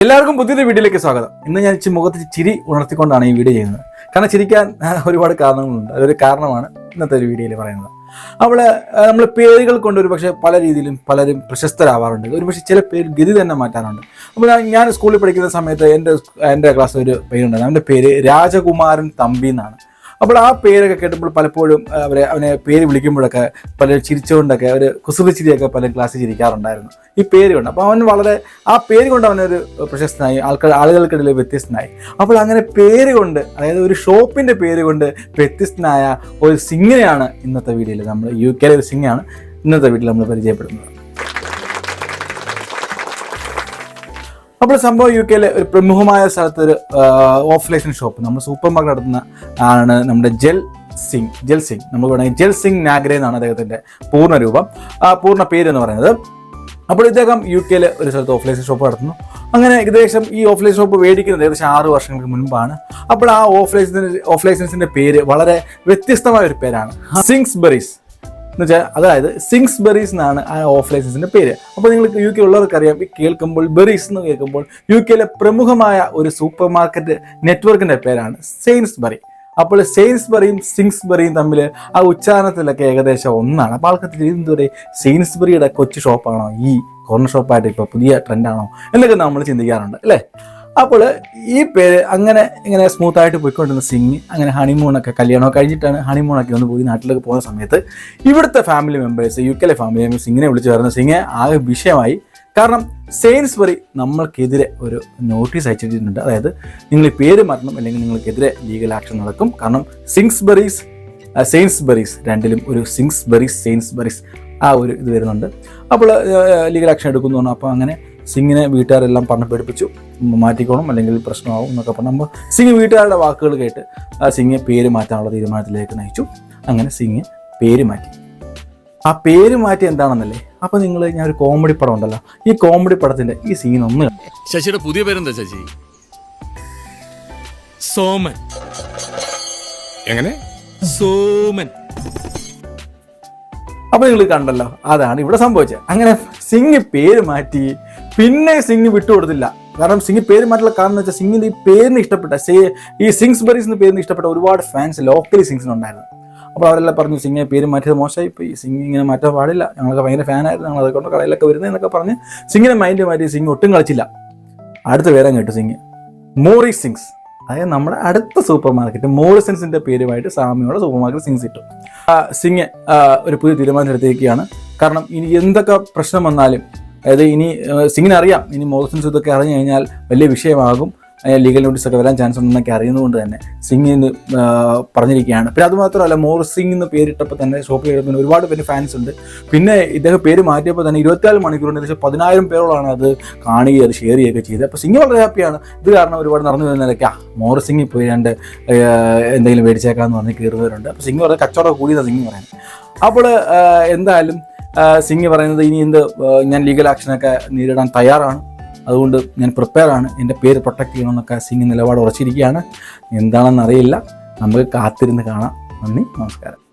എല്ലാവർക്കും പുതിയൊരു വീഡിയോയിലേക്ക് സ്വാഗതം. ഇന്ന് ഞാൻ മുഖത്ത് ചിരി ഉണർത്തിക്കൊണ്ടാണ് ഈ വീഡിയോ ചെയ്യുന്നത്. കാരണം ചിരിക്കാൻ ഒരുപാട് കാരണങ്ങളുണ്ട്. അതൊരു കാരണമാണ് ഇന്നത്തെ ഒരു വീഡിയോയിൽ പറയുന്നത്. അവൾ നമ്മൾ പേരുകൾ കൊണ്ട് ഒരു പക്ഷേ പല രീതിയിലും പലരും പ്രശസ്തരാവാറുണ്ട്. ഒരു പക്ഷേ ചില പേര് ഗതി തന്നെ മാറ്റാറുണ്ട്. അപ്പോൾ ഞാൻ സ്കൂളിൽ പഠിക്കുന്ന സമയത്ത് എന്റെ എന്റെ ക്ലാസ്സിൽ ഒരു പേരുണ്ടായിരുന്നു അവന്റെ പേര് രാജകുമാരൻ തമ്പി എന്നാണ്. അപ്പോൾ ആ പേരൊക്കെ കേട്ടപ്പോൾ പലപ്പോഴും അവരെ അവനെ പേര് വിളിക്കുമ്പോഴൊക്കെ പല ചിരിച്ചുകൊണ്ടൊക്കെ അവർ കുസൃതി ചിരിയൊക്കെ പല ക്ലാസ്സിൽ ചിരിക്കാറുണ്ടായിരുന്നു. ഈ പേര് കൊണ്ട്. അപ്പോൾ അവൻ വളരെ ആ പേര് കൊണ്ട് അവനൊരു പ്രശസ്തനായി ആൾക്കാർ ആളുകൾക്കിടയിൽ വ്യത്യസ്തനായി. അപ്പോൾ അങ്ങനെ പേര് കൊണ്ട് അതായത് ഒരു ഷോപ്പിന്റെ പേര് കൊണ്ട് വ്യത്യസ്തനായ ഒരു സിംഗിനെയാണ് ഇന്നത്തെ വീഡിയോയിൽ നമ്മൾ യു കെയിലെ ഒരു സിംഗാണ് ഇന്നത്തെ വീട്ടിൽ നമ്മൾ പരിചയപ്പെടുന്നത്. അപ്പോൾ സംഭവം യു കെയിലെ ഒരു പ്രമുഖമായ സ്ഥലത്ത് ഒരു ഓഫ് ലൈസൻസ് ഷോപ്പ് നമ്മൾ സൂപ്പർ മാർക്കറ്റ് നടത്തുന്ന ആണ് നമ്മുടെ ജെൽ സിംഗ്. ജെൽ സിംഗ്. നമ്മൾ വേണമെങ്കിൽ ജെൽ സിംഗ് നാഗ്രെ എന്നാണ് അദ്ദേഹത്തിന്റെ പൂർണ രൂപം. പൂർണ പേര് എന്ന് പറയുന്നത്. അപ്പോൾ ഇദ്ദേഹം യു കെയിൽ ഒരു സ്ഥലത്ത് ഓഫ് ലൈസൻസ് ഷോപ്പ് നടത്തുന്നു. അങ്ങനെ ഏകദേശം ഈ ഓഫ് ലൈസൻസ് ഷോപ്പ് മേടിക്കുന്നത് ഏകദേശം ആറ് വർഷങ്ങൾക്ക് മുൻപാണ്. അപ്പോൾ ആ ഓഫ് ലൈസൻസ് ഓഫ് ലൈസൻസിന്റെ പേര് വളരെ വ്യത്യസ്തമായ ഒരു പേരാണ്. സിങ്സ് ബെറീസ് എന്ന് വെച്ചാൽ അതായത് സിങ്സ് ബെറീസ് എന്നാണ് ആ ഓഫ് ലൈസൻസിന്റെ പേര്. അപ്പോൾ നിങ്ങൾക്ക് യു കെ ഉള്ളവർക്കറിയാം കേൾക്കുമ്പോൾ ബെറീസ് എന്ന് കേൾക്കുമ്പോൾ യു കെയിലെ പ്രമുഖമായ ഒരു സൂപ്പർ മാർക്കറ്റ് നെറ്റ്വർക്കിന്റെ പേരാണ് സെയിൻസ് ബെറി അപ്പോൾ സെയിൻസ്ബറിയും സിങ്സ്ബറിയും തമ്മിൽ ആ ഉച്ചാരണത്തിലൊക്കെ ഏകദേശം ഒന്നാണ്. അപ്പോൾ ആൾക്കാർ എന്തുവരെ സെയിൻസ്ബറിയുടെ കൊച്ചു ഷോപ്പാണോ ഈ കോർണർ ഷോപ്പായിട്ട് ഇപ്പോൾ പുതിയ ട്രെൻഡാണോ എന്നൊക്കെ നമ്മൾ ചിന്തിക്കാറുണ്ട് അല്ലേ? അപ്പോൾ ഈ പേര് അങ്ങനെ ഇങ്ങനെ സ്മൂത്തായിട്ട് പോയിക്കൊണ്ടിരുന്ന സിംഗ് അങ്ങനെ ഹണിമൂണൊക്കെ കല്യാണമൊക്കെ കഴിഞ്ഞിട്ടാണ് ഹണിമൂണൊക്കെ വന്ന് പോയി നാട്ടിലേക്ക് പോകുന്ന സമയത്ത് ഇവിടുത്തെ ഫാമിലി മെമ്പേഴ്സ് യു കെയിലെ ഫാമിലി മെമ്പേഴ്സ് സിംഗിനെ വിളിച്ചു പറഞ്ഞ സിംഗ് ആകെ വിഷയമായി. കാരണം സെയിൻസ്ബറി നമ്മൾക്കെതിരെ ഒരു നോട്ടീസ് അയച്ചിട്ടുണ്ട്. അതായത് നിങ്ങൾ ഈ പേര് മാറ്റണം അല്ലെങ്കിൽ നിങ്ങൾക്കെതിരെ ലീഗൽ ആക്ഷൻ നടക്കും. കാരണം സിങ്സ്ബറീസ് സെയിൻസ്ബറീസ് രണ്ടിലും ഒരു സിങ്സ്ബറീസ് സെയിൻസ്ബറീസ് ആ ഒരു ഇത് വരുന്നുണ്ട്. അപ്പോൾ ലീഗൽ ആക്ഷൻ എടുക്കുന്നു അപ്പോൾ അങ്ങനെ സിംഗിനെ വീട്ടുകാരെല്ലാം പറഞ്ഞ് പഠിപ്പിച്ചു മാറ്റിക്കോണം അല്ലെങ്കിൽ പ്രശ്നമാകും എന്നൊക്കെ പറഞ്ഞു നമ്മൾ സിംഗ് വീട്ടുകാരുടെ വാക്കുകൾ കേട്ട് ആ സിംഗ് പേര് മാറ്റാനുള്ള തീരുമാനത്തിലേക്ക് നയിച്ചു. അങ്ങനെ സിംഗ് പേര് മാറ്റി. ആ പേര് മാറ്റി എന്താണെന്നല്ലേ? അപ്പൊ നിങ്ങൾ ഞാൻ ഒരു കോമഡി പടം ഉണ്ടല്ലോ. ഈ കോമഡി പടത്തിന്റെ ഈ സീൻ ഒന്ന് ശശിയുടെ പുതിയ പേരെന്താ ശശി? സോമൻ. എങ്ങനെ? സോമൻ. അപ്പൊ നിങ്ങൾ കണ്ടല്ലോ അതാണ് ഇവിടെ സംഭവിച്ചത്. അങ്ങനെ സിംഗ് പേര് മാറ്റി പിന്നെ സിംഗ് വിട്ടുകൊടുത്തില്ല. കാരണം സിംഗ് പേര് മാറ്റുള്ള കാരണം എന്ന് വെച്ചാൽ സിംഗിന്റെ ഈ പേരിന് ഇഷ്ടപ്പെട്ട ഈ സിംഗ്സ് ബറീസ് എന്ന പേരിന് ഇഷ്ടപ്പെട്ട ഒരുപാട് ഫാൻസ് ലോക്കലി സിങ്സിനുണ്ടായിരുന്നു അപ്പോൾ അവരെല്ലാം പറഞ്ഞു സിംഗിനെ പേര് മാറ്റിയത് മോശമായി. ഈ സിംഗ് ഇങ്ങനെ മാറ്റാൻ പാടില്ല. ഞങ്ങളൊക്കെ ഭയങ്കര ഫാനായിരുന്നു ഞങ്ങൾ അതുകൊണ്ട് കടയിലൊക്കെ വരുന്നത് എന്നൊക്കെ പറഞ്ഞ് സിംഗിനെ മൈൻഡ് മാറ്റി സിംഗ് ഒട്ടും കളിച്ചില്ല. അടുത്ത പേരാൻ കേട്ടു സിംഗ്. മോറി സിംഗ്സ് അതായത് നമ്മുടെ അടുത്ത സൂപ്പർ മാർക്കറ്റ് മോറിസൻസിന്റെ പേരുമായിട്ട് സാമ്യമുള്ള സൂപ്പർ മാർക്കറ്റ് സിംഗ്സ് ഇട്ടു. സിംഗ് ഒരു പുതിയ തീരുമാനം എടുത്തിരിക്കുകയാണ് കാരണം ഇനി എന്തൊക്കെ പ്രശ്നം വന്നാലും അതായത് ഇനി സിംഗിന് അറിയാം. ഇനി മോദസിൻസ് ഇതൊക്കെ അറിഞ്ഞു കഴിഞ്ഞാൽ വലിയ വിഷയമാകും. ലീഗൽ നോട്ടീസ് ഒക്കെ വരാൻ ചാൻസ് ഉണ്ടെന്നൊക്കെ അറിയുന്നതുകൊണ്ട് തന്നെ സിംഗ് എന്ന് പറഞ്ഞിരിക്കുകയാണ്. പിന്നെ അതുമാത്രമല്ല മോർ സിംഗ് എന്ന് പേരിട്ടപ്പോൾ തന്നെ ഷോപ്പിൽ എഴുതുന്ന ഒരുപാട് പേര് ഫാൻസ് ഉണ്ട്. പിന്നെ ഇദ്ദേഹം പേര് മാറ്റിയപ്പോൾ തന്നെ ഇരുപത്തിനാല് മണിക്കൂറിന് ഏകദേശം പതിനായിരം പേരോളാണ് അത് കാണുകയും അത് ഷെയർ ചെയ്യുകയൊക്കെ ചെയ്തത്. അപ്പോൾ സിംഗ് വളരെ ഹാപ്പിയാണ് ഇത് കാരണം ഒരുപാട് നടന്നു വരുന്ന ആ മോർ സിംഗ് പോയി രണ്ട് എന്തെങ്കിലും മേടിച്ചേക്കാന്ന് പറഞ്ഞ് കയറുന്നവരുണ്ട്. അപ്പോൾ സിംഗ് വളരെ കച്ചവടം കൂടിയതാണ് സിംഗ് പറയുന്നത്. അപ്പോൾ എന്തായാലും സിംഗ് പറയുന്നത് ഇനി എന്ത് ഞാൻ ലീഗൽ ആക്ഷനൊക്കെ നേരിടാൻ തയ്യാറാണ്. അതുകൊണ്ട് ഞാൻ പ്രിപ്പയർ ആണ്. എന്റെ പേര് പ്രൊട്ടക്ട് ചെയ്യണമെന്നൊക്കെ സിംഗ് നിലപാട് ഉറച്ചിരിക്കുകയാണ്. എന്താണെന്ന് അറിയില്ല. നമുക്ക് കാത്തിരുന്ന് കാണാം. നന്ദി നമസ്കാരം.